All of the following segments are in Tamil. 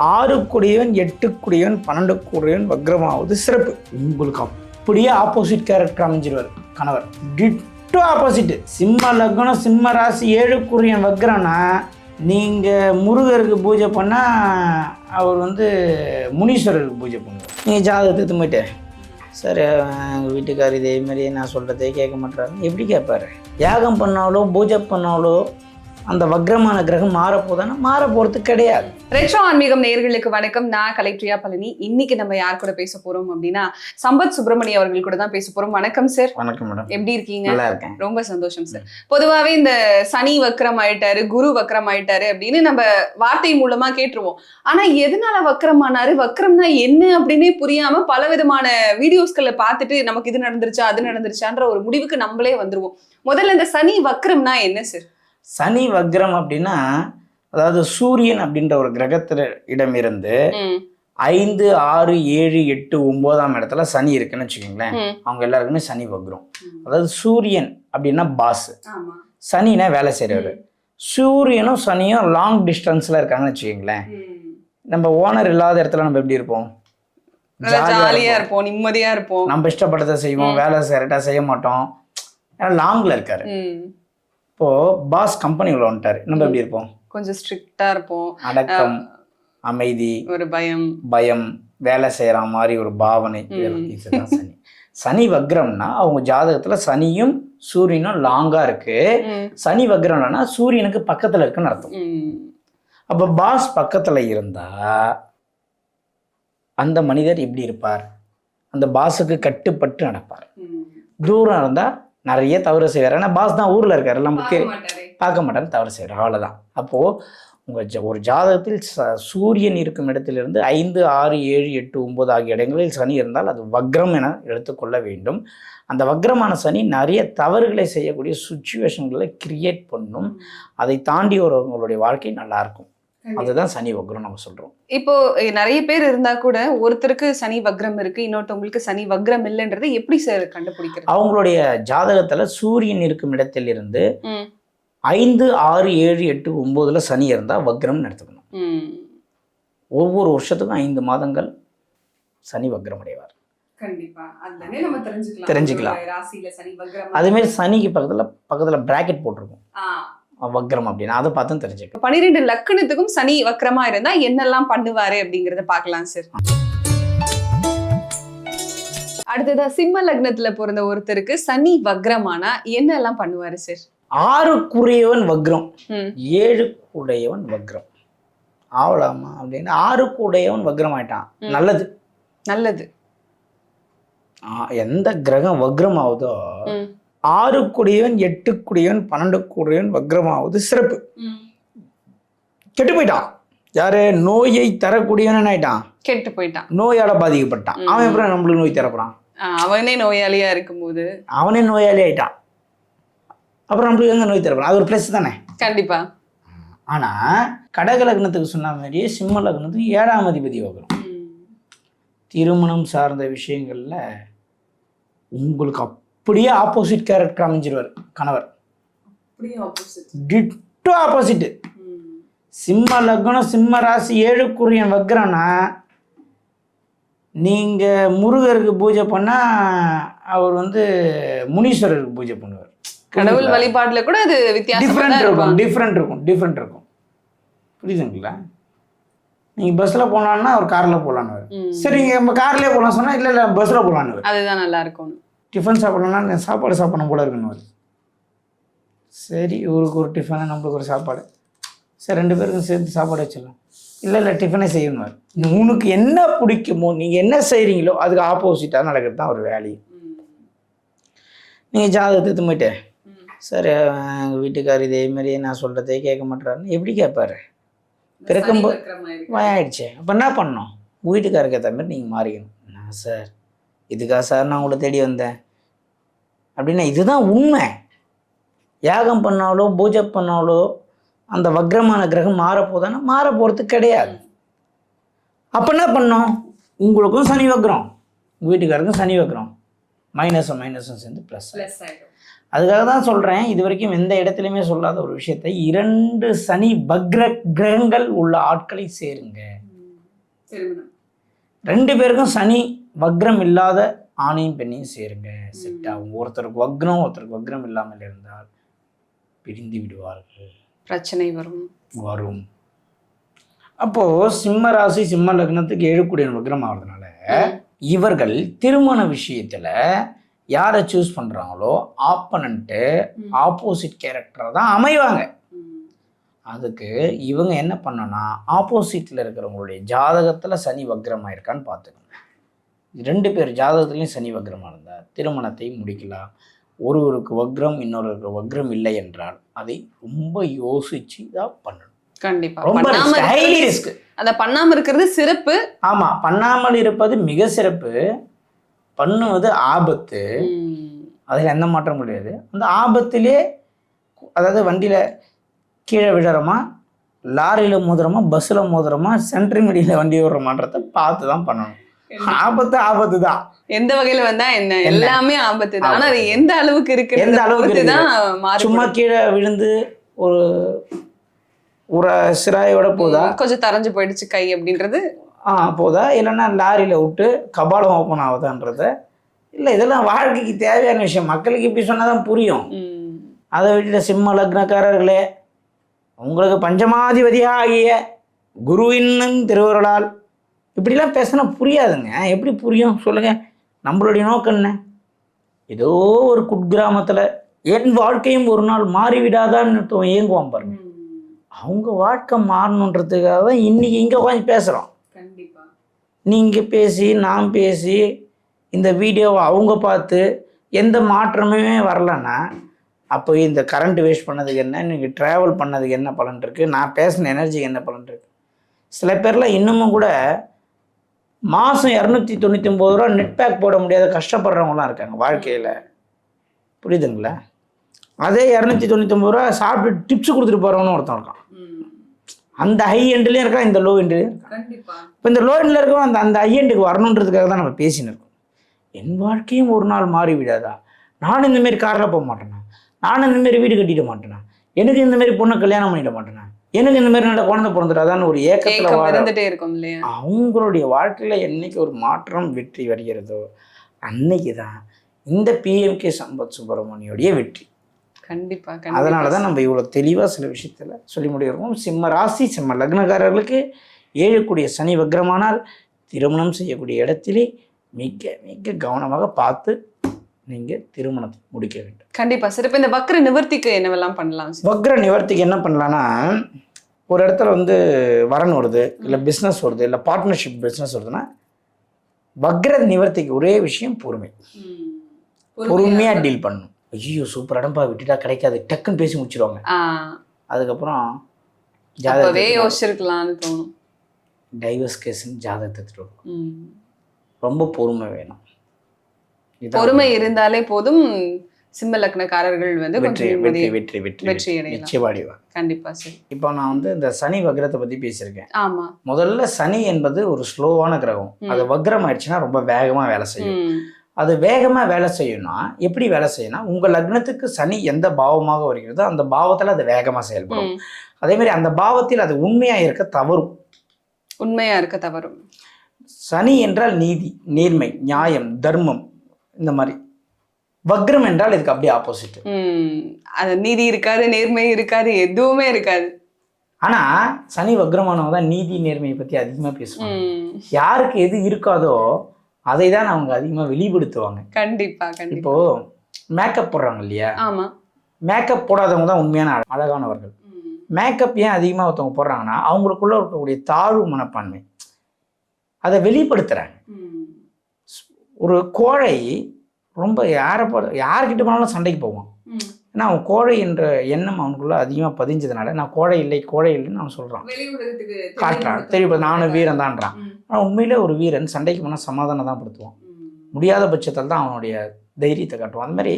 ஆறு குடியவன் எட்டு குடியவன் பன்னெண்டு குடியவன் வக்ரமாவது சிறப்பு. உங்களுக்கு அப்படியே ஆப்போசிட் கேரக்டர் அமைஞ்சிருவார் கணவர். டிட்டோ ஆப்போசிட் சிம்ம லக்னம் சிம்ம ராசி ஏழு குரியன் வக்ரம்னா நீங்கள் முருகருக்கு பூஜை பண்ணால் அவர் வந்து முனீஸ்வரருக்கு பூஜை பண்ணுவார். நீங்கள் ஜாதகத்தை எடுத்து சார் எங்கள் வீட்டுக்கார் இதே மாதிரி நான் சொல்கிறதே கேட்க மாட்டாரு எப்படி கேட்பாரு? யாகம் பண்ணாலோ பூஜை பண்ணாலோ அந்த வக்ரமான கிரகம் மாறப்போதானா மாற போகிறது கிடையாது. ரெட்ரோ ஆன்மீகம் நேயர்களுக்கு வணக்கம். நான் கலைப்ரியா பழனி. இன்னைக்கு நம்ம யார் கூட பேச போறோம் அப்படின்னா சம்பத் சுப்பிரமணிய அவர்கள் கூட தான் பேச போறோம். வணக்கம் சார் வணக்கம் மேடம் எப்படி இருக்கீங்க? நல்லா இருக்கேன். ரொம்ப சந்தோஷம் சார் பொதுவாவே இந்த சனி வக்ரம் ஆயிட்டாரு குரு வக்ரம் ஆயிட்டாரு அப்படின்னு நம்ம வார்த்தை மூலமா கேட்டுருவோம். ஆனா எதனால வக்ரமானாரு வக்ரம்னா என்ன அப்படின்னே புரியாம பல விதமான வீடியோஸ்களை பார்த்துட்டு நமக்கு இது நடந்துருச்சா அது நடந்துருச்சான்ற ஒரு முடிவுக்கு நம்மளே வந்துருவோம். முதல்ல இந்த சனி வக்ரம்னா என்ன சார் சனி வக்ரம் அப்படின்னா அதாவது சூரியன் அப்படின்ற ஒரு கிரகத்துல இடமிருந்து ஐந்து ஆறு ஏழு எட்டு ஒன்பதாம் இடத்துல சனி இருக்குன்னு வச்சுக்கோங்களேன். அவங்க எல்லாருக்குமே சனி வக்ரம். அதாவது சூரியன் அப்படின்னா பாஸ் சனினா வேலை செய்கிறவர் சூரியனும் சனியும் லாங் டிஸ்டன்ஸில் இருக்காங்கன்னு வச்சுக்கோங்களேன். நம்ம ஓனர் இல்லாத இடத்துல நம்ம எப்படி இருப்போம்? ஜாலியா இருப்போம். நிம்மதியா இருப்போம். நம்ம இஷ்டப்பட்டதை செய்வோம் வேலை கரெக்டாக செய்ய மாட்டோம். ஏன்னா லாங்கில் இருக்காரு. இப்போ பாஸ் கம்பெனிக்குள்ள வந்துட்டாரு. நம்ம எப்படி இருப்போம்? கொஞ்சம் ஸ்ட்ரிக்டா இருப்போம். அடக்கம் அமைதி ஒரு பயம். பயம் வேலை செய்கிற மாதிரி ஒரு பாவனை. இதுதான் சனி. சனி வக்ரம்னா அவங்க ஜாதகத்துல சனியும் சூரியனும் லாங்கா இருக்கு. சனி வக்ரம்னா சூரியனுக்கு பக்கத்துல இருக்குன்னு அர்த்தம். அப்ப பாஸ் பக்கத்துல இருந்தா அந்த மனிதர் எப்படி இருப்பார்? அந்த பாஸுக்கு கட்டுப்பட்டு நடப்பார். தூரம் இருந்தா நிறைய தவறு செய்வார். ஏன்னா பாஸ் தான் ஊர்ல இருக்காரு. நமக்கு பார்க்க மாட்டாரே. பார்க்க மாட்டாரு தவறு செய்கிறார் அவ்வளோதான் அப்போது உங்கள் ஜ ஒரு ஜாதகத்தில் ச சூரியன் இருக்கும் இடத்திலிருந்து ஐந்து ஆறு ஏழு எட்டு ஒன்பது ஆகிய இடங்களில் சனி இருந்தால் அது வக்ரம் என எடுத்துக்கொள்ள வேண்டும். அந்த வக்ரமான சனி நிறைய தவறுகளை செய்யக்கூடிய சுச்சுவேஷன்களை கிரியேட் பண்ணும். அதை தாண்டி ஒரு உங்களுடைய வாழ்க்கை நல்லா இருக்கும். அதுதான் சனி வக்ரம் நம்ம சொல்கிறோம் இப்போ நிறைய பேர் இருந்தா கூட ஒருத்தருக்கு சனி வக்ரம் இருக்கு இன்னொருத்தவங்களுக்கு சனி வக்ரம் இல்லைன்றதை எப்படி சார் கண்டுபிடிக்கிறது? அவங்களுடைய ஜாதகத்தில் சூரியன் இருக்கும் இடத்திலிருந்து ம், ஐந்து ஆறு ஏழு எட்டு ஒம்போதுல சனி இருந்தால் வக்ரம்னு எடுத்துக்கணும். ஒவ்வொரு வருஷத்துக்கும் ஐந்து மாதங்கள் சனி வக்ரம் அடைவார். தெரிஞ்சுக்கலாம். வக்ரம் அதேமாரி சனிக்கு பக்கத்தில் பக்கத்தில் பிராக்கெட் போட்டிருக்கும். வக்ரம் அப்படின்னு. அதை பார்த்தும் தெரிஞ்சுக்கலாம். பனிரெண்டு லக்கணத்துக்கும் சனி வக்ரமா இருந்தா என்னெல்லாம் பண்ணுவாரு அப்படிங்கறத பார்க்கலாம் சார் அடுத்ததா சிம்ம லக்னத்துல பிறந்த ஒருத்தருக்கு சனி வக்ரமானா என்னெல்லாம் பண்ணுவாரு சார் ஆறு குறையவன் வக்ரம். ம், ஏழு கூடையவன் வக்ரம். ஆவலாமா அப்படின்னு. ஆறு கூடையவன் வக்ரம் ஆயிட்டான். நல்லது. நல்லது. எந்த கிரகம் வக்ரம் ஆகுதோ ஆறு குடியவன் எட்டு குடியவன் பன்னெண்டு குடியவன் வக்ரமாவது சிறப்பு. கெட்டு போயிட்டான் யாரு? நோயை தரக்கூடியவன் ஆயிட்டான் கெட்டு போயிட்டான் நோயால பாதிக்கப்பட்டான். அவன் அப்புறம் நம்மளுக்கு நோய் தரப்போறான்? அவனே நோயாளியா இருக்கும்போது. அவனே நோயாளி ஆயிட்டான். அப்புறம் நம்மளுக்கு எங்க நோய் தரப்போறான்? அது ஒரு ப்ளஸ் தானே? கண்டிப்பா. ஆனா கடக லக்னத்துக்கு சொன்ன மாதிரியே சிம்ம லக்னத்துக்கு ஏழாம் அதிபதி வரும் திருமணம் சார்ந்த விஷயங்கள்ல உங்களுக்கு அப்படியே ஆப்போசிட் கேரக்டர் அமைஞ்சிருவார் கணவர். டிட்டோ ஆப்போசிட் ம், சிம்ம லக்னம் சிம்ம ராசி ஏழு குரியன் வக்ரம்னா நீங்க முருகருக்கு பூஜை பண்ணா அவர் வந்து முனீஸ்வரருக்கு பூஜை பண்ணுவார். கடவுள் வழிபாட்டுல கூட அது வித்தியாசமா டிஃப்ரெண்ட் இருக்கும் டிஃப்ரெண்ட் இருக்கும் டிஃப்ரெண்ட் இருக்கும். புரியுதுங்களா? நீங்க பஸ்ல போகலான்னா அவர் கார்ல போகலான்னு. சரி நீங்க நம்ம கார்லயே போகலாம் சொன்னா இல்ல இல்ல பஸ்ல போகலான்னு அதுதான் நல்லா இருக்கும் டிஃபன் சாப்பிடலாம் சாப்பாடு சாப்பிடணும் போல இருக்குன்னு சரி இவருக்கு ஒரு டிஃபனு நம்மளுக்கு ஒரு சாப்பாடு. சரி ரெண்டு பேருக்கும் சேர்த்து சாப்பாடு வச்சிடலாம். இல்லை இல்லை டிஃபனே செய்யணும் உனக்கு என்ன பிடிக்குமோ நீங்கள் என்ன செய்கிறீங்களோ அதுக்கு ஆப்போசிட்டாக நடக்கிறது தான் ஒரு வேலையை நீங்கள் ஜாதகத்தை போயிட்டு சார் எங்கள் வீட்டுக்கார் இதே மாதிரி நான் சொல்கிறதே கேட்க மாட்டேறாருன்னு எப்படி கேட்பாரு? பிறக்கும்போது வயாயிடுச்சு. அப்போ என்ன பண்ணணும்? உங்க வீட்டுக்காருக்கு ஏற்ற மாதிரி நீங்கள் மாறிக்கணும். நான் சார் இதுக்கா சார் நான் உங்களை தேடி வந்தேன். அப்படின்னா இதுதான் உண்மை. யாகம் பண்ணாலோ பூஜை பண்ணாலோ அந்த வக்ரமான கிரகம் மாறப்போதானா மாற போகிறது கிடையாது. அப்போ என்ன பண்ணோம்? உங்களுக்கும் சனி வக்ரம் உங்கள் வீட்டுக்காருக்கும் சனி வக்ரம். மைனஸும் மைனஸும் சேர்ந்து ப்ளஸ் அதுக்காக தான் சொல்கிறேன் இது வரைக்கும் எந்த இடத்துலையுமே சொல்லாத ஒரு விஷயத்தை இரண்டு சனி வக்ர கிரகங்கள் உள்ள ஆட்களை சேருங்க. ரெண்டு பேருக்கும் சனி வக்ரம் இல்லாத ஆணையும் பெண்ணையும் சேருங்க. செட் ஆகும். ஒருத்தருக்கு வக்ரம் ஒருத்தருக்கு வக்ரம் இல்லாமல் இருந்தால் பிரிந்து விடுவார்கள். பிரச்சனை வரும். வரும். அப்போ சிம்ம ராசி சிம்ம லக்னத்துக்கு ஏழுக்குடிய வக்ரம் ஆகிறதுனால இவர்கள் திருமண விஷயத்துல யாரை சூஸ் பண்றாங்களோ ஆப்பனண்ட்டு ஆப்போசிட் கேரக்டரை தான் அமைவாங்க. அதுக்கு இவங்க என்ன பண்ணனா ஆப்போசிட்டில் இருக்கிறவங்களுடைய ஜாதகத்தில் சனி வக்ரமாக இருக்கான்னு பார்த்துக்கணும். ரெண்டு பேர் ஜாதகத்துலேயும் சனி வக்ரமாக இருந்தால் திருமணத்தை முடிக்கலாம். ஒருவருக்கு வக்ரம் இன்னொருவருக்கு வக்ரம் இல்லை என்றால் அதை ரொம்ப யோசிச்சு தான் பண்ணணும். கண்டிப்பா. ரொம்ப ஹைலி இருக்கிறது- ரிஸ்க் அத பண்ணாம இருக்கிறது சிறப்பு. ஆமாம் பண்ணாமல் இருப்பது மிக சிறப்பு. பண்ணுவது ஆபத்து. அதில் எந்த மாற்றம் கிடையாது. அந்த ஆபத்திலே அதாவது வண்டியில் கீழே விழுறோமா லாரியில் மோதுறோமா பஸ்ஸில் மோதுறோமா சென்ட்ரி மீடியில் வண்டி விடுறோமான்றத பார்த்து தான் பண்ணணும். ஆபத்து ஆபத்து தான் எந்த வகையில வந்தா என்ன? எல்லாமே ஆபத்து தான் ஆனா அது. எந்த அளவுக்கு இருக்கு எந்த அளவுக்கு தான் சும்மா கீழே விழுந்து ஒரு ஒரு சிராயோட போதா? கொஞ்சம் தரைஞ்சு போயிடுச்சு கை அப்படின்றது. ஆ போதா? இல்லைன்னா லாரியில் விட்டு கபாலம் ஓப்பன் ஆகுதான்றத. இல்லை இதெல்லாம் வாழ்க்கைக்கு தேவையான விஷயம். மக்களுக்கு இப்படி சொன்னால் தான் புரியும். அதை விட்டுட்டு சிம்ம லக்னக்காரர்களே உங்களுக்கு பஞ்சமாதிபதியாக ஆகிய குருவின் திருவருளால் இப்படிலாம் பேசினா புரியாதுங்க. எப்படி புரியும்? சொல்லுங்க. நம்மளுடைய நோக்கம் என்ன? ஏதோ ஒரு குட்கிராமத்தில் என் வாழ்க்கையும் ஒரு நாள் மாறிவிடாதான்னு ஏங்குவான் பாருங்க. அவங்க வாழ்க்கை மாறணுன்றதுக்காக தான் இன்னைக்கு இங்கே உட்காந்து பேசுகிறோம் நீங்கள் பேசி நான் பேசி இந்த வீடியோவை அவங்க பார்த்து எந்த மாற்றமே வரலன்னா அப்போ இந்த கரண்ட் வேஸ்ட் பண்ணதுக்கு என்ன? நீங்கள் ட்ராவல் பண்ணதுக்கு என்ன பலன் இருக்குது நான் பேசின எனர்ஜிக்கு என்ன பலன் இருக்குது சில பேர்லாம் இன்னமும் கூட மாதம் இரநூத்தி தொண்ணூற்றி ஒம்பது ரூபா நெட் பேக் போட முடியாத கஷ்டப்படுறவங்களாம் இருக்காங்க வாழ்க்கையில். புரியுதுங்களா? அதே இரநூத்தி தொண்ணூத்தொம்பது ரூபா சாப்பிட்டு டிப்ஸ் கொடுத்துட்டு போகிறவனும் ஒருத்தன் இருக்கான். அந்த ஹை எண்ட்லேயும் இருக்கான் இந்த லோ எண்ட்லேயும் இருக்கான். இப்போ இந்த லோ எண்டில் இருக்கவன் அந்த அந்த ஐஎண்டுக்கு வரணுன்றதுக்காக தான் நம்ம பேசின்னு இருக்கோம். என் வாழ்க்கையும் ஒரு நாள் மாறி விடாதா? நானும் இந்த மாதிரி காரில் போக மாட்டேனா? நானும் இந்த மாதிரி வீடு கட்டிட மாட்டேனா? எனக்கு இந்த மாதிரி பொண்ணை கல்யாணம் பண்ணிட மாட்டேனா? எனக்கு இந்த மாதிரி நல்ல குழந்தை பிறந்துடாதான்னு ஒரு ஏக்கத்தில் இருந்துட்டே இருக்கும் இல்லையா? அவங்களுடைய வாழ்க்கையில் என்னைக்கு ஒரு மாற்றம் வெற்றி வருகிறதோ அன்னைக்கு தான் இந்த பிஎம்கே சம்பத் சுப்பிரமணியோடைய வெற்றி. கண்டிப்பா அதனால தான் நம்ம இவ்வளோ தெளிவாக சில விஷயத்தில் சொல்லி முடியிருக்கோம். சிம்ம ராசி சிம்ம லக்னக்காரர்களுக்கு ஏழக்கூடிய சனி வக்ரமானால் திருமணம் செய்யக்கூடிய இடத்திலே மிக மிக கவனமாக பார்த்து நீங்கள் திருமணத்தை முடிக்க வேண்டும். கண்டிப்பா. சார் இப்ப இந்த வக்ர நிவர்த்திக்கு என்னவெல்லாம் பண்ணலாம்? வக்ர நிவர்த்திக்கு என்ன பண்ணலான்னா ஒரு இடத்துல வந்து வரன் வருது இல்லை பிஸ்னஸ் வருது இல்லை பார்ட்னர்ஷிப் பிஸ்னஸ் வருதுன்னா வக்ர நிவர்த்திக்கு ஒரே விஷயம் பொறுமை. பொறுமையாக டீல் பண்ணணும். ஐயோ சூப்பர் இடம்பா விட்டுட்டா கிடைக்காது டக்குன்னு பேசி முடிச்சிருவாங்க. அதுக்கப்புறம் ஜாதகத்தை யோசிச்சிருக்கலாம்னு தோணும். டைவர்ஸ் கேஸ்ன்னு ஜாதகத்தை. ம். ரொம்ப பொறுமை வேணும். பொறுமை இருந்தாலே போதும் சிம்ம லக்னக்காரர்கள் வந்து வெற்றி வெற்றி வெற்றி வெற்றி வெற்றி. வெற்றி அடையலாம். நிச்சயமா அடைவாங்க கண்டிப்பா சார். இப்போ நான் வந்து இந்த சனி வக்ரத்தை பத்தி பேசியிருக்கேன். ஆமா. முதல்ல சனி என்பது ஒரு ஸ்லோவான கிரகம். அது வக்ரம் ஆயிடுச்சுன்னா ரொம்ப வேகமா வேலை செய்யும். அது வேகமா வேலை செய்யணும்னா எப்படி வேலை செய்யணும்னா உங்க லக்னத்துக்கு சனி எந்த பாவமாக வருகிறதோ அந்த பாவத்துல அது வேகமா செயல்படும். அதே மாதிரி அந்த பாவத்தில் அது உண்மையா இருக்க தவறும். உண்மையா இருக்க தவறும். சனி என்றால் நீதி நேர்மை நியாயம் தர்மம் இந்த மாதிரி. வக்ரம் என்றால் இதுக்கு அப்படியே ஆப்போசிட். அது நீதி இருக்காது நேர்மை இருக்காது எதுவுமே இருக்காது. ஆனா சனி வக்ரமானவங்க தான் நீதி நேர்மையை பத்தி அதிகமா பேசுவாங்க. யாருக்கு எது இருக்காதோ அதை தான் அவங்க அதிகமா வெளிப்படுத்துவாங்க. கண்டிப்பா இப்போ மேக்கப் போடுறாங்க இல்லையா? ஆமா. மேக்கப் போடாதவங்க தான் உண்மையான அழ- அழகானவர்கள். மேக்கப் ஏன் அதிகமாக ஒருத்தவங்க போடுறாங்கன்னா அவங்களுக்குள்ள இருக்கக்கூடிய தாழ்வு மனப்பான்மை. அதை வெளிப்படுத்துறாங்க. ஒரு கோழை ரொம்ப யாரை யார்கிட்ட போனாலும் சண்டைக்கு போவான். ஏன்னா அவன் கோழை என்ற எண்ணம் அவனுக்குள்ள அதிகமாக பதிஞ்சதுனால நான் கோழை இல்லை கோழை இல்லைன்னு அவன் சொல்கிறான் காட்டுறான். தெரியும் நானும் வீரன் தான்றான். ஆனால் உண்மையிலே ஒரு வீரன் சண்டைக்கு போனால் சமாதானம் தான் படுத்துவான். முடியாத பட்சத்தில் தான் அவனுடைய தைரியத்தை காட்டுவான். அந்த மாதிரி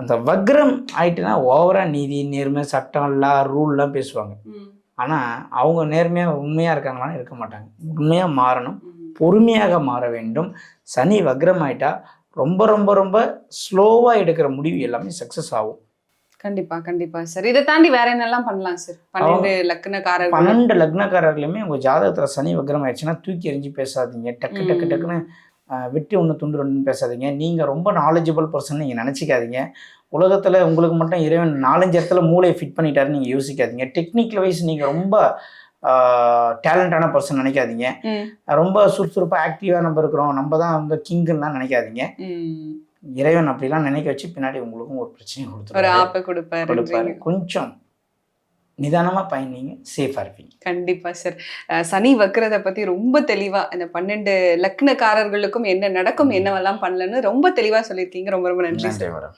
அந்த வக்ரம் ஆயிட்டுனா ஓவராக நீதி நேர்மை சட்டம் லா ரூல்லாம் பேசுவாங்க. ஆனால் அவங்க நேர்மையாக உண்மையாக இருக்காங்களான்னு இருக்க மாட்டாங்க. உண்மையாக மாறணும். பொறுமையாக மாற வேண்டும். சனி வக்ரம் ஆயிட்டா ரொம்ப ரொம்ப ரொம்ப ஸ்லோவாக எடுக்கிற முடிவு எல்லாமே சக்ஸஸ் ஆகும். கண்டிப்பா கண்டிப்பா சார் இதை தாண்டி வேற என்னெல்லாம் பண்ணலாம் சார் பன்னெண்டு பன்னெண்டு லக்னக்காரர்களுமே உங்கள் ஜாதகத்தில் சனி வக்ரம் ஆயிடுச்சுன்னா தூக்கி எறிஞ்சு பேசாதீங்க. டக்கு டக்கு. டக்குன்னு வெட்டி ஒன்று துண்டு ரெண்டுன்னு பேசாதீங்க. நீங்கள் ரொம்ப நாலேஜபிள் பர்சன் நீங்கள் நினச்சிக்காதீங்க. உலகத்தில் உங்களுக்கு மட்டும் இறைவன் நாலஞ்சு இடத்துல மூளையை ஃபிட் பண்ணிட்டாருன்னு நீங்கள் யோசிக்காதீங்க. டெக்னிக்கல் வைஸ் நீங்கள் ரொம்ப டேலண்டான பர்சன் நினைக்காதீங்க. ரொம்ப சுறுசுறுப்பாக ஆக்டிவாக நம்ம இருக்கிறோம். நம்ம தான் வந்து கிங்குலாம் நினைக்காதீங்க. இறைவன் அப்படிலாம் நினைக்க வச்சு பின்னாடி உங்களுக்கும் ஒரு பிரச்சனை கொடுத்துருவாரு. ஆப்பை கொடுப்பாரு. கொஞ்சம் நிதானமாக பயணிங்க. சேஃபாக இருப்பீங்க. கண்டிப்பா சார் சனி வக்ரதை பத்தி ரொம்ப தெளிவா இந்த பன்னெண்டு லக்னக்காரர்களுக்கும் என்ன நடக்கும் என்னவெல்லாம் பண்ணலன்னு ரொம்ப தெளிவா சொல்லியிருக்கீங்க. ரொம்ப ரொம்ப நன்றி சார்